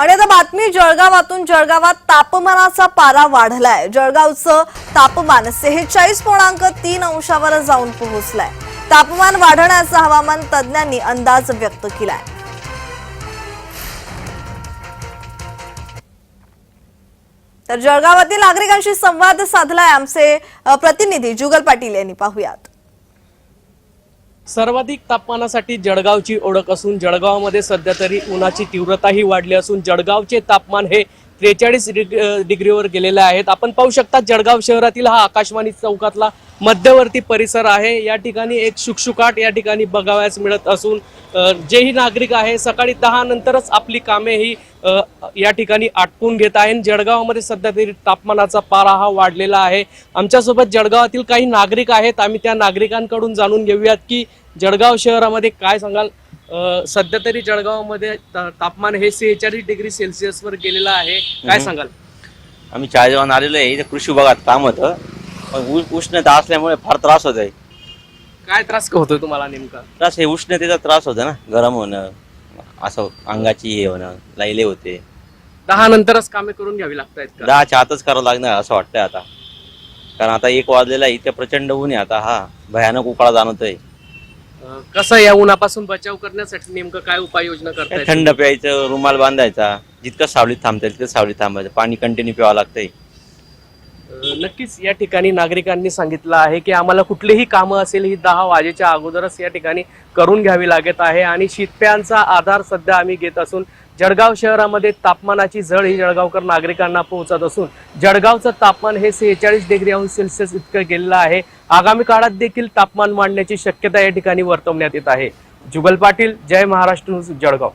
आणि आता बातमी जळगावातून जळगावात तापमानाचा पारा वाढलाय. जळगावचं तापमान सेहेचाळीस पूर्णांक तीन अंशावर जाऊन पोहोचलाय. तापमान वाढण्याचा हवामान तज्ज्ञांनी अंदाज व्यक्त केलाय. तर जळगावातील नागरिकांशी संवाद साधलाय आमचे प्रतिनिधी जुगल पाटील यांनी. पाहुयात. सर्वाधिक तापमानासाठी जळगावची ओळख असून जळगावमध्ये सध्या तरी उन्हाची तीव्रताही वाढली असून जळगावचे तापमान हे त्रेचाळीस डिग्रीवर गेलेल्या आहेत. आपण पाहू शकता जळगाव शहरातील हा आकाशवाणी चौकातला मध्यवर्ती परिसर आहे. या ठिकाणी एक शुकशुकाट या ठिकाणी बघावयास मिळत असून जेही नागरिक आहे सकाळी दहा नंतरच आपली कामे ही या ठिकाणी आटपून घेत आहे जळगावमध्ये सध्या तरी तापमानाचा पारा हा वाढलेला आहे. आमच्यासोबत जळगावातील काही नागरिक आहेत. आम्ही त्या नागरिकांकडून जाणून घेऊयात की जळगाव शहरामध्ये काय सांगाल? सध्या तरी जळगावमध्ये तापमान हे सेहेचाळीस डिग्री सेल्सिअसवर गेलेलं आहे. काय सांगाल? आम्ही चाळीसगावून आलेलो आहे. इथे कृषी विभागात काम होतं. पण उष्णता असल्यामुळे फार त्रास होत आहे काय त्रास होतोय तुम्हाला नेमका? त्रास हे उष्णतेचा त्रास होतो ना. गरम होणं असं अंगाची हे होणं लाईले होते. दहा नंतरच कामे करून घ्यावी लागतायत का? दहाच्या आतच करावं लागणार असं वाटतंय आता. कारण आता एक वाजलेला आहे. इथे प्रचंड ऊन आहे आता. हा भयानक उकाळा जाणवतोय. अ, कसं या उन्हापासून बचाव करण्यासाठी नेमकं काय उपाययोजना काय करताय थंड प्यायचं रुमाल बांधायचा जितकं सावलीत थांबता येईल तितकं सावलीत थांबायचं. पाणी कंटिन्यू प्यावं लागतंय. अ, नक्कीच या ठिकाणी नागरिकांनी सांगितलं आहे की आम्हाला कुठलीही कामं असेल ही दहा वाजेच्या अगोदरच या ठिकाणी करून घ्यावी लागत आहे. आणि शितप्यांचा आधार सध्या आम्ही घेत असून जळगाव शहरामध्ये तापमानाची झळ ही जळगावकर नागरिकांना पोहोचत असून जळगावचं तापमान हे सेहेचाळीस डिग्री अंश सेल्सिअस इतकं गेलेलं आहे. आगामी काळात देखील तापमान वाढण्याची शक्यता या ठिकाणी वर्तवण्यात येत आहे. जुगल पाटील जय महाराष्ट्र न्यूज जळगाव.